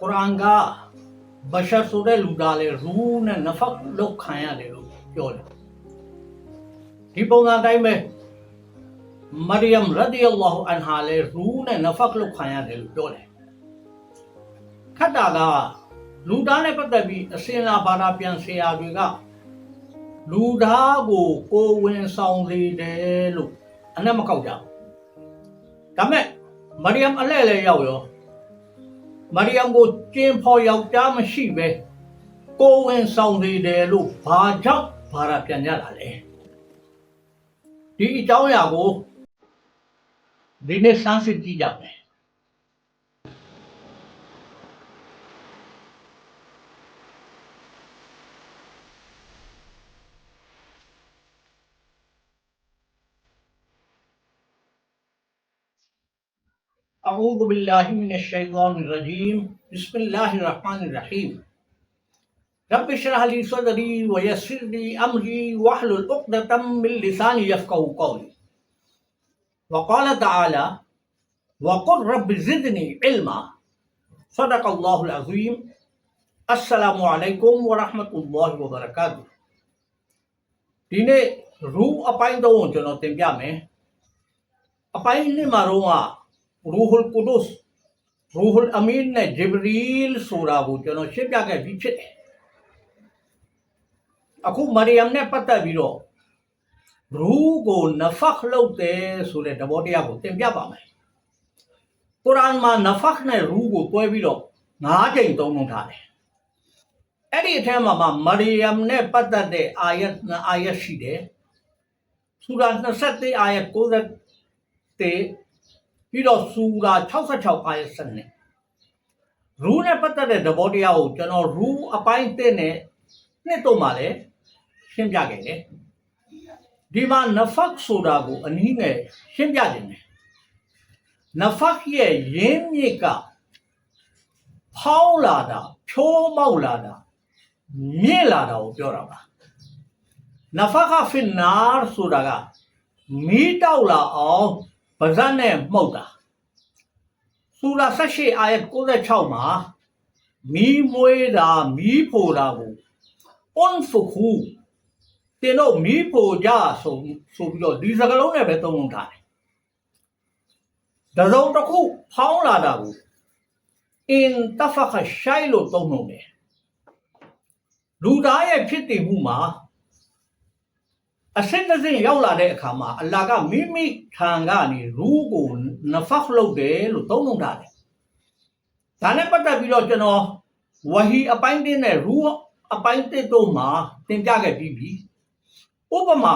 ကုရ်အာန်ကဘရှာဆိုတဲ့လူသားလေရူးနဲ့နဖတ်လောက်ခံရတယ်လို့ပြောတယ်ဒီပုံစံတိုင်းပဲမရိယမ်ရဒီအလ္လာဟူအန်ဟာလေရူးနဲ့နဖတ်လောက်ခံရတယ်လို့ပြောတယ်ခတ်တာကလူသားနဲ့ပတ်သက်ပြီးအစင်လာဘာသာပြန်ဆရာတွေကလူသားကိုကိုယ်ဝင်ဆောင်စေတယ်လို့အနက်မကောက်ကြဘူးဒါမဲ့မရိယမ်အလဲလဲရောက်ရော မရိယမ်ကိုကျင်းဖော်ယောက်ျားမရှိပဲကိုယ်ဝင်ဆောင်နေတယ်လို့ဘာကြောင့်ဘာရပြန်ကြတာလဲဒီအကြောင်းအရာကိုဒီနေ့စမ်းစစ်ကြည့်ကြမယ် أعوذ بالله من الشيطان الرجيم بسم الله الرحمن الرحيم رب اشرح لي صدري ويسر لي أمري واحلل عقدة من لساني يفقهوا قولي وقال تعالى وقل رب زدني علما صدق الله العظيم السلام عليكم ورحمة الله وبركاته ဒီနေ့ရူအပိုင်းတော့ကျွန်တော်တင်ပြမယ်အပိုင်းလေးမှာတော့ ရူဟุลကုဒုစ်ရူဟุลအမင်နဲ့ဂျေဘရီလ်ဆိုတာကိုကျွန်တော်ရှင်းပြခဲ့ပြီးဖြစ်တယ်အခုမရီယမ်နဲ့ပတ်သက်ပြီးတော့ရူကိုနဖခ်လုပ်တယ်ဆိုတဲ့သဘောတရားကိုသင်ပြပါမယ်ကုရ်အာန်မှာနဖခ်နဲ့ရူကိုတွဲပြီးတော့၅ချိန်သုံးလုံးထားတယ်အဲ့ဒီအထက်မှာမှာမရီယမ်နဲ့ပတ်သက်တဲ့အာယတ်အာယတ်ရှိတယ်ဆူရာ23အာယတ်90 ပြီးတော့ဆူရာ66အာယတ်စနစ်ရူးနဲ့ပတ်သက်တဲ့သဘောတရားကိုကျွန်တော်ရူးအပိုင်းတဲ့နဲ့နှစ်တော့မှလည်းရှင်းပြခဲ့တယ်ဒီမှာနဖတ်ဆိုတာကိုအနည်းငယ်ရှင်းပြခြင်းတယ်နဖတ်ရဲ့ရင်းမြစ်ကဖောင်းလာတာဖြိုးမောက်လာတာမြင့်လာတာကိုပြောတာပါနဖတ်ကဖင်နာဆိုတာကမီးတောက်လာအောင် ပါဇက်နဲ့မှုတ်တာစူရာ78အာယတ်96မှာမီးမွေးတာမီးဖိုတာကိုအွန်ဖခုတင်တော့မီးဖိုကြဆိုဆိုပြီးတော့ဒီစကလုံးနဲ့ပဲသုံးလုံးထားတယ်။ဒါစုံတစ်ခုဖောင်းလာတာကိုအင်တဖခရှိုင်လို့သုံးလုံးတယ်။လူသားရဲ့ဖြစ်တည်မှုမှာ အစစ်တစ်စင်းရောက်လာတဲ့အခါမှာအလ္လာဟ်ကမိမိထံကနေရူးကိုနဖတ်လုပ်တယ်လို့သုံးလုံးထားတယ်။ဒါနဲ့ပတ်သက်ပြီးတော့ကျွန်တော်ဝဟီအပိုင်းတင်းနဲ့ရူးအပိုင်းတစ်တို့မှာသင်ပြခဲ့ပြီးပြီ။ဥပမာ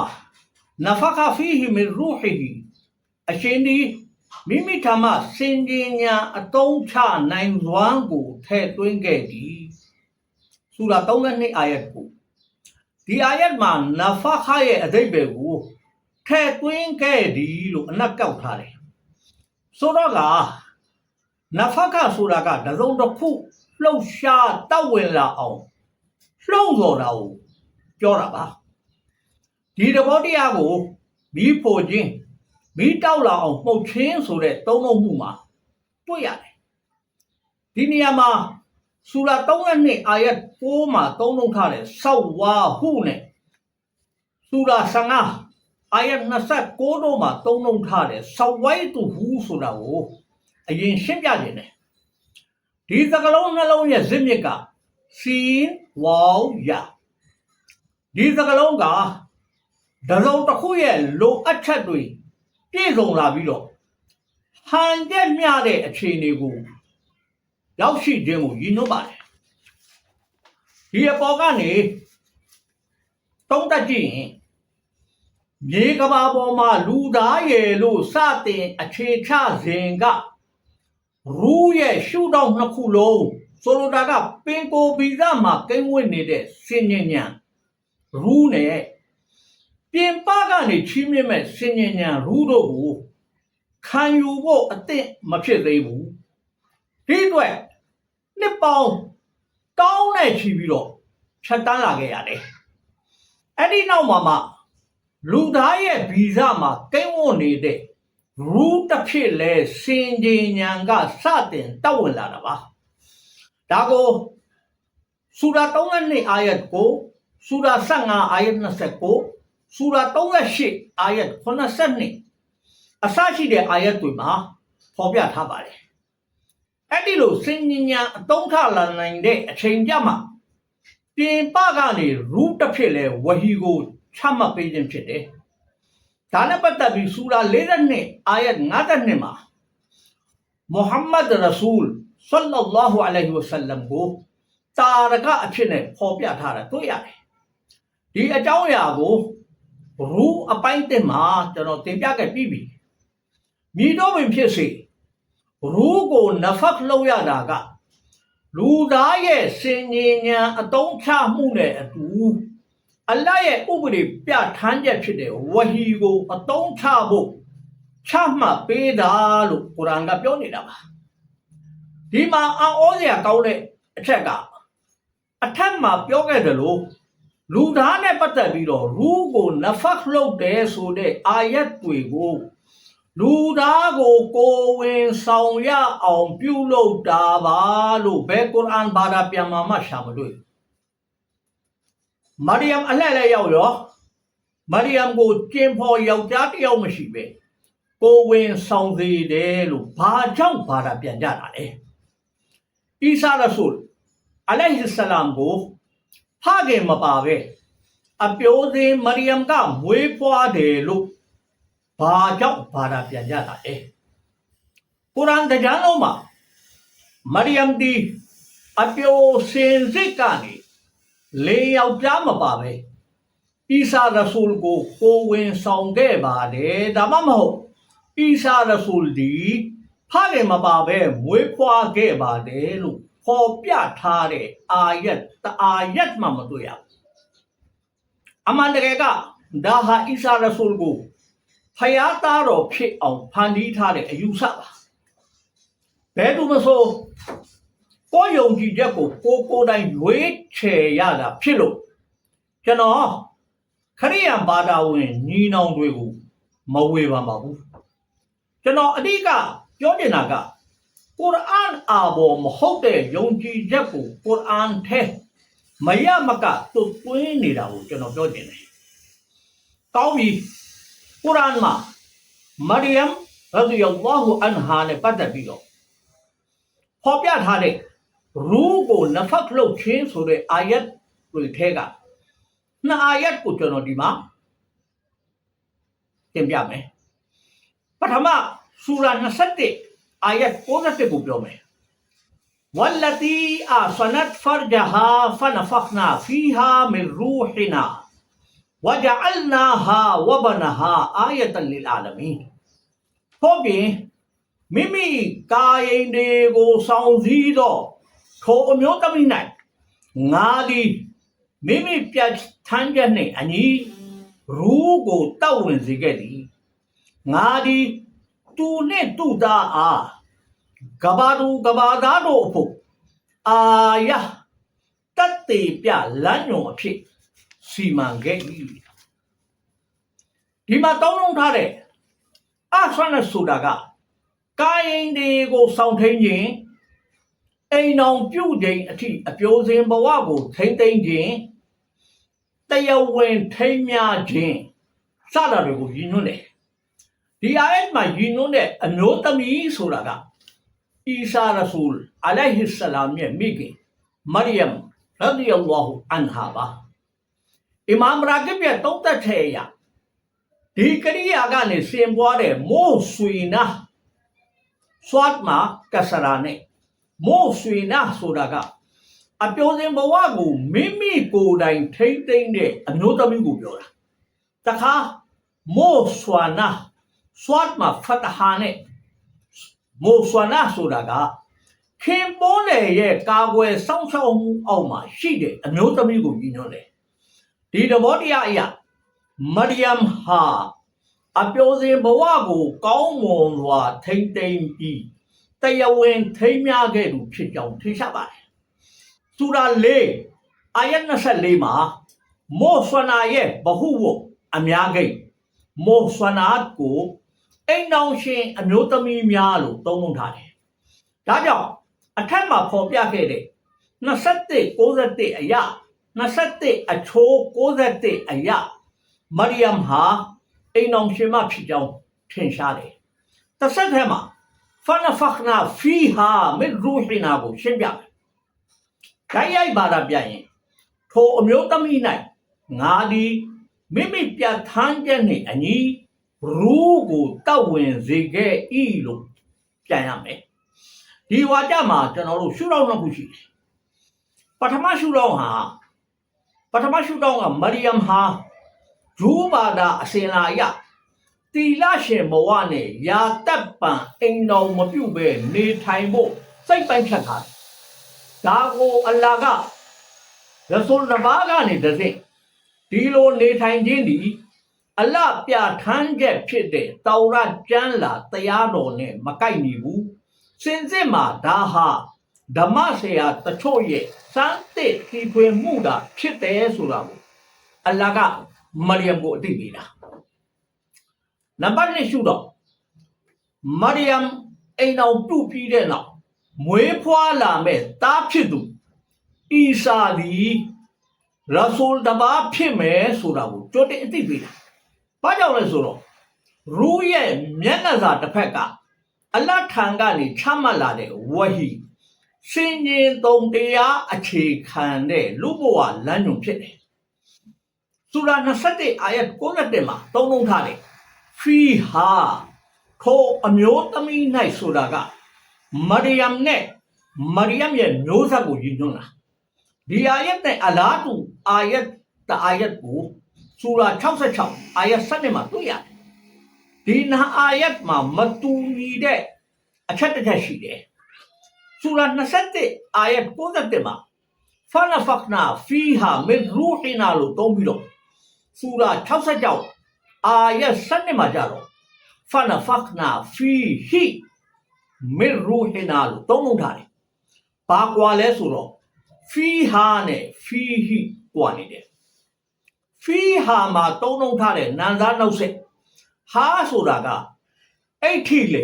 နဖခဖီဟီမီရူဟီအရှင်ဒီမိမိထံမှစင်ကြင်ညာအတုံးချနိုင်စွမ်းကိုထည့်သွင်းခဲ့သည်။ဆူရာ32အာယတ်ကို ဒီအာယတ်မှာနဖခရဲ့အဓိပ္ပာယ်ကိုထည့်သွင်းခဲ့သည်လို့အနက်ကောက်ထားတယ်ဆိုတော့ကနဖခဆိုတာကတစုံတစ်ခုလှုပ်ရှားတောက်ဝင်လာအောင်လှုံ့ဆော်တာကိုပြောတာပါဒီသဘောတရားကိုမီးဖို့ခြင်းမီးတောက်လာအောင်မှုတ်ချင်းဆိုတဲ့သုံးလုံးမှုမှာတွေ့ရတယ်ဒီနေရာမှာ ဆူရာ32အာယတ်6မှာသုံးလုံးထားတယ်ဆောက်ဝါဟုနဲ့ဆူရာ15အာယတ်29တို့မှာသုံးလုံးထားတယ်ဆောက်ဝိုက်တူဟူဆိုတာကိုအရင်ရှင်းပြခြင်းတယ်ဒီသကလုံးနှလုံးရဲ့ဇစ်မြစ်ကစီင်ဝေါယာဒီသကလုံးကဒဇုံတစ်ခုရဲ့လိုအပ်ချက်တွေပြည့်စုံလာပြီးတော့ဟန်ချက်မျှတဲ့အခြေအနေကို ရောက်ရှိခြင်းကိုရည်ညွှန်းပါတယ်ဒီအပေါ်ကနေတုံးတက်ကြည့်ရင်မြေကဘာပေါ်မှာလူသားရဲ့လို့စတင်အခြေချစဉ်ကရူးရဲ့ရှုထောင့်နှစ်ခုလုံးဆိုလိုတာကပင်ကိုဗီဇမှာကိန်းဝင်နေတဲ့စင်ញဉဏ်ရူးနဲ့ပြင်ပကနေချီးမြှင့်မဲ့စင်ញဉဏ်ရူးတို့ကိုခံယူဖို့အသင့်မဖြစ်သေးဘူးဒီအတွက် နှစ်ပေါင်းတောင်းနဲ့ချီပြီးတော့ဖြတ်တန်းလာခဲ့ရတယ်အဲ့ဒီနောက်မှာမှလူသားရဲ့ဗီဇမှာကိန်းဝတ်နေတဲ့ရူးတစ်ဖြစ်လဲစင်ကြင်ညာကစတင်တောက်ဝင်လာတာပါဒါကိုစူရာ32အာယတ်ကိုစူရာ15အာယတ်29စူရာ38အာယတ်82အစရှိတဲ့အာယတ်တွေမှာဖော်ပြထားပါတယ် အဲ့ဒီလိုစင်ញညာအတုံးထလာနိုင်တဲ့အချိန်ကြမှာပြင်ပကနေရူးတစ်ဖြစ်လဲဝဟီကိုချမှတ်ပေးခြင်းဖြစ်တယ်ဒါနဲ့ပတ်သက်ပြီးစူရာ42အာယတ်52မှာမုဟမ္မဒ်ရဆူလ်ဆလ္လာလာဟူအလိုင်ဟီဝဆလမ်ကိုတာရကအဖြစ်နဲ့ပေါ်ပြထားတာတွေ့ရတယ်ဒီအကြောင်းအရာကိုရူးအပိုင်းတင်မှာကျွန်တော်တင်ပြခဲ့ပြီးပြီမိတော့ဝင်ဖြစ်စေ ရူးကိုနဖတ်လုပ်ရတာကလူသားရဲ့စင်ញဉဏ်အတုံးချမှုနဲ့အတူအလ္လာဟ်ရဲ့ဥပဒေပြဋ္ဌာန်းချက်ဖြစ်တဲ့ဝဟီကိုအတုံးချဖို့ချမှတ်ပေးတာလို့ကုရ်အာန်ကပြောနေတာပါဒီမှာအံ့ဩစရာကောင်းတဲ့အချက်ကအထက်မှာပြောခဲ့တယ်လို့လူသားနဲ့ပတ်သက်ပြီးတော့ရူးကိုနဖတ်လုပ်တယ်ဆိုတဲ့အာယတ်တွေကို လူသားကိုကိုယ်ဝင်ဆောင်ရအောင်ပြုလုပ်တာပါလို့ဘယ်ကုရ်အာန်ဘာသာပြန်မှာမှရှာမတွေ့ဘူးမရိယမ်အလှည့်လဲရောက်ရောမရိယမ်ကိုကျင်ဖော်ယောက်ျားတစ်ယောက်မရှိပဲကိုယ်ဝင်ဆောင်စေတယ်လို့ဘာကြောင့်ဘာသာပြန်ကြတာလဲအီဆာရဆူလ်အလိုင်ဟိဆလမ်ကိုဖခင်မပါပဲအပြိုးစင်မရိယမ်ကမွေးဖွားတယ်လို့ ဘာကြောင့်ဘာသာပြန်ကြတာလဲကုရ်အာန်တရားလုံးမှာမရိယမ်ဒီအပြိုးစင်စစ်ကနေလေယောက်ျားမပါပဲအီဆာရဆူလ်ကိုကိုယ်ဝင်ဆောင်ခဲ့ပါတယ်ဒါမှမဟုတ်အီဆာရဆူလ်ဒီဖခင်မပါပဲမွေးဖွားခဲ့ပါတယ်လို့ပေါ်ပြထားတဲ့အာယတ်တအာယတ်မှမတွေ့ရဘူးအမှန်တကယ်ကဒါဟာအီဆာရဆူလ်ကို ဖယားသားတော်ဖြစ်အောင်ဖန်တီးထားတဲ့အယူဆပါဘယ်သူမဆိုကိုယ်ယုံကြည်ချက်ကိုကိုယ်ကိုယ်တိုင်ရွေးချယ်ရတာဖြစ်လို့ကျွန်တော်ခရိယံဘာသာဝင်ညီနောင်တွေကိုမဝေပါပါဘူးကျွန်တော်အဓိကပြောနေတာကကုရ်အာန်အာဘောမဟုတ်တဲ့ယုံကြည်ချက်ကိုကုရ်အာန်ထဲမရမကသွတ်သွင်းနေတာကိုကျွန်တော်ပြောချင်တယ်။ကောင်းပြီ ကုရ်အာန်မှာမရိယမ်ရဒီยัลလာဟူအန်ဟာနဲ့ပတ်သက်ပြီးတော့ဖော်ပြထားတဲ့ရူးကိုနဖတ်လုပ်ခြ ဝဂျာအလ်နာဟာဝဘနဟာအာယတန်လီအာလမီဟုတ်ပြီမိမိကာယိန်တွေကိုဆောင်စည်းသောထိုအမျိုးသမီး၌ငါသည်မိမိပြတ်ထမ်းချက်နှင့်အညီရူးကိုတောက်ဝင်စေခဲ့သည်ငါသည်သူနှင့်သူသားအားကဘာသူကဘာသားတို့အဖို့အာယတတ်တေပြလမ်းညွန်အဖြစ် စီမံခဲ့၏ဒီမှာတောင်းလုံးထားတဲ့အဆွမ်းနဲ့ဆိုတာကကာယင်တွေကိုစောင့်ထိန်ခြင်းအိမ်အောင်ပြုတ်ခြင်းအထိအပြိုးစင်ဘဝကိုထိမ့်သိမ့်ခြင်းတရားဝင်ထိမ့်များခြင်းစတာတွေကိုရည်ညွှန်းတယ်ဒီအာယတ်မှာရည်ညွှန်းတဲ့အမျိုးသမီးဆိုတာကအီဆာရဆူလ်အလိုင်ဟိဆလာမ်ရဲ့မိခင်မရိယမ်ရဒီအလ္လာဟူအန်ဟာပါ အီမမ်ရာဂစ်ရဲ့တုံးသက်ထဲရဒီကရိယာကနေစင်ပွားတဲ့မိုးဆွေနာဆွတ်မှာကဆရာနဲ့မို့ဆွေနာဆိုတာကအပြိုစင်ဘဝကိုမိမိကိုယ်တိုင်ထိမ့်သိမ့်တဲ့အမျိုးသမီးကိုပြောတာတခါမို့ဆွာနာဆွတ်မှာဖတ်ဟာနဲ့မို့ဆွာနာဆိုတာကခင်ပွန်းလေရဲ့ကာကွယ်စောင့်ရှောက်မှုအောက်မှာရှိတဲ့အမျိုးသမီးကိုညွှန်တယ် ဒီသဘောတရားအရာမရိယမ်ဟာအပြိုစင်ဘဝကို ကောင်းမွန်စွာထိမ့်သိမ့်ပြီးတရားဝင်ထိမ်းများခဲ့သူဖြစ်ကြောင်းထင်ရှားပါတယ်။စူရာ၄အာယတ်24မှာမောဆွနာရဲ့ဘဟုဝအများကိတ်မောဆွနာကိုအိမ်အောင်ရှင်အမျိုးသမီးများလို့သုံးနှုန်းထားတယ်။ဒါကြောင့်အထက်မှာဖော်ပြခဲ့တဲ့21 61အရာ 21အချိုး61အရာမရိယမ်ဟာအိမ်အောင်ရှင်မဖြစ်ကြောင်းထင်ရှားတယ်တစ်ဆက်ထဲမှာဖနဖခနာဖီဟာမစ်ရူဟီနာကိုရှင်းပြတယ်။ခိုင်ရိုက်ပါတာပြရင်ထိုအမျိုးသမီး၌ငါသည်မိမိပြဋ္ဌာန်းချက်နှင့်အညီရူးကိုတောက်ဝင်စေခဲ့၏လို့ပြန်ရမယ်။ဒီဝါကြမှာကျွန်တော်တို့ရှုထောင့်နှစ်ခုရှိတယ်။ပထမရှုထောင့်ဟာ ပထမရှုထောင့်ကမရိယမ်ဟာဂျူးဘာသာအစဉ်လာအရတီလာရှင်ဘဝနဲ့ယာတပ်ပံအိမ်တော်မပြုတ်ပဲနေထိုင်ဖို့စိတ်ပိုင်းဖြတ်ထားတယ်။ဒါကိုအလ္လာဟ်ကရဆူလ်နဘာကနေတည်းဒီလိုနေထိုင်ခြင်းဒီအလ္လာဟ်ပြထမ်းချက်ဖြစ်တဲ့တောရတ်ကျမ်းလာတရားတော်နဲ့မကိုက်ညီဘူး။စင်စစ်မှာဒါဟာဓမ္မဆရာတချို့ရဲ့ စမ်းသစ်ဒီဖွင့်မှုတာဖြစ်တယ်ဆိုတာကိုအလ္လာဟ်ကမရိယမ်ကိုအသိပေးတာနံပါတ်1ရှုတော့မရိယမ်အိမ်တော်ပြုတ်ပြီးတဲ့နောက်မွေးဖွားလာမဲ့သားဖြစ်သူအီစာသည်ရဆူလ်တဘာဖြစ်မယ်ဆိုတာကိုကြိုတင်အသိပေးတာဘာကြောင့်လဲဆိုတော့ရူးရဲ့မျက်နှာစာတစ်ဖက်ကအလတ်ထံကနေချမှတ်လာတဲ့ဝဟီ စင်ရင်သုံးတရားအခြေခံတဲ့လူဘဝလမ်းညွန်ဖြစ်တယ်။စူရာ21အာယတ်61မှာသုံးလုံးထားတယ်။ဖီဟာထိုအမျိုးသမီး၌ဆိုတာကမရိယမ်နဲ့မရိယမ်ရဲ့မျိုးဆက်ကိုရည်ညွှန်းတာ။ဒီအာယတ်နဲ့အလားတူအာယတ်တအာယတ်ကိုစူရာ66အာယတ်7မှာတွေ့ရတယ်။ဒီနာအာယတ်မှာမတူညီတဲ့အချက်တစ်ချက်ရှိတယ်။ စူရာ27အာယတ်61မှာဖနဖခနာဖီဟာမစ်ရူဟီနာလို့သုံးပြီးတော့စူရာ66အာယတ်7မှာကြတော့ဖနဖခနာဖီဟီမစ်ရူဟီနာလို့သုံးလုံးထားတယ်။ဘာကွာလဲဆိုတော့ဖီဟာနဲ့ဖီဟီကွာနေတယ်။ဖီဟာမှာသုံးလုံးထားတဲ့နန်စားနှုတ်ဆက်ဟာဆိုတာကအဲ့ထိလေ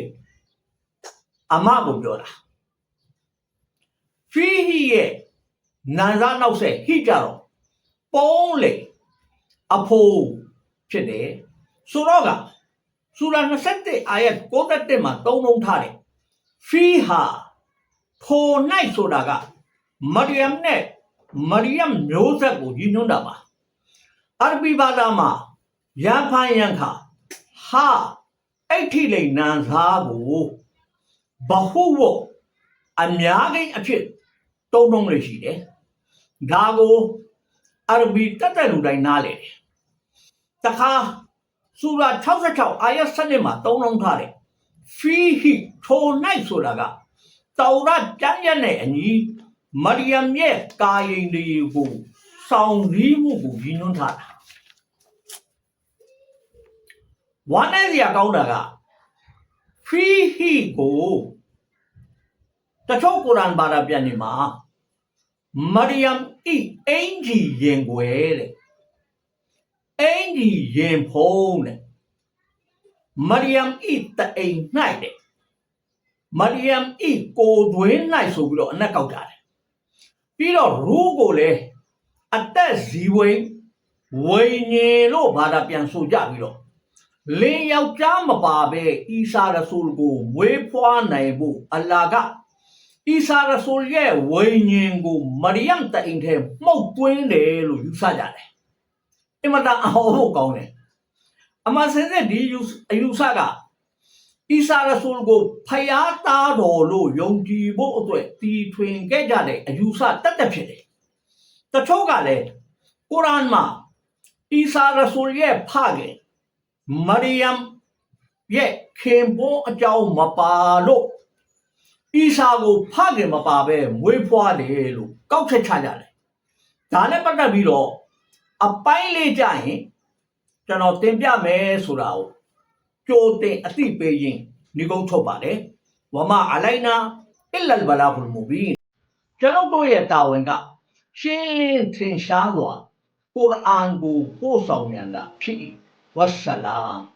အမကိုပြောတာ ဖီဟီရဲ့နန်စားနောက်ဆက်ဟိကြတော့ပုံးလေအဖိုးဖြစ်တယ်ဆိုတော့ကစူရာ27အာယတ်61မှာသုံးလုံးထားတယ်ဖီဟာဖိုနိုင်ဆိုတာကမရိယမ်နဲ့မရိယမ်မျိုးဆက်ကိုညီညွတ်တာပါအာရဘီဘာသာမှာရန်ဖန်ရန်ခါဟာအဲ့ထိလိန်နန်စားကိုဘဟုဝအများကြီးအဖြစ် တုံးတုံးလေးရှိတယ်ဒါကိုအာရဘီတက်တဲ့လူတိုင်းနားလေတယ်တခါစူရာ66အာယတ်7မှာသုံးလုံးထားတယ်ဖီဟီထိုနိုင်ဆိုတာကတောရတ်ကျမ်းရက်နဲ့အညီမရိယမ်ရဲ့ကာယိန်တွေကိုစောင့်စည်းမှုကိုရည်ညွှန်းထားတာဝမ်းနဲ့စရာကောင်းတာကဖီဟီကို တချို့ကုရ်အာန်ဘာသာပြန်နေမှာမရိယမ်ဤအင်ဂျီရင်ွယ်တဲ့အင်ဂျီရင်ဖုံးတဲ့မရိယမ်ဤတအိမ်၌တဲ့မရိယမ်ဤကိုသွင်း၌ဆိုပြီးတော့အနက်ကောက်တာတယ်ပြီးတော့ရူးကိုလည်းအသက်ဇီဝိန်ဝိညာဉ်လို့ဘာသာပြန်ဆိုကြပြီးတော့လင်းယောက်ျားမပါပဲအီစာရဆူလ်ကိုမွေးဖွားနိုင်ဖို့အလ္လာဟ်က အီစာရဆူလ်ရဲ့ဝိညာဉ်ကိုမရိယမ်တအိမ်ထဲမှုတ်သွင်းတယ်လို့ယူဆကြတယ်။အင်မတန်အဟောဖို့ကောင်းတယ်။အမှန်စင်တဲ့ဒီယူအယူဆကအီစာရဆူလ်ကိုဖယားသားတော်လို့ယုံကြည်ဖို့အတွက်တီထွင်ခဲ့ကြတဲ့အယူဆတတ်တတ်ဖြစ်တယ်။တချို့ကလည်းကုရ်အာန်မှာအီစာရဆူလ်ရဲ့ဖခင်မရိယမ်ရဲ့ခင်ပွန်းအကြောင်းမပါလို့ အီစာကိုဖခင်မပါပဲမွေးဖွားတယ်လို့ကောက်ချက်ချကြတယ်ဒါနဲ့ပတ်သက်ပြီးတော့အပိုင်းလေးကြရင်ကျွန်တော်တင်ပြမယ်ဆိုတာကိုကြိုတင်အသိပေးရင်ညီကုန်းထုတ်ပါတယ်ဝမအလိုက်နာအလလ်ဘလာဖုလ်မူဘီကျွန်တော်တို့ရဲ့တာဝန်ကရှင်းလင်းထင်ရှားစွာကုရ်အာန်ကိုပို့ဆောင်ရတာဖြစ်၏ wassalam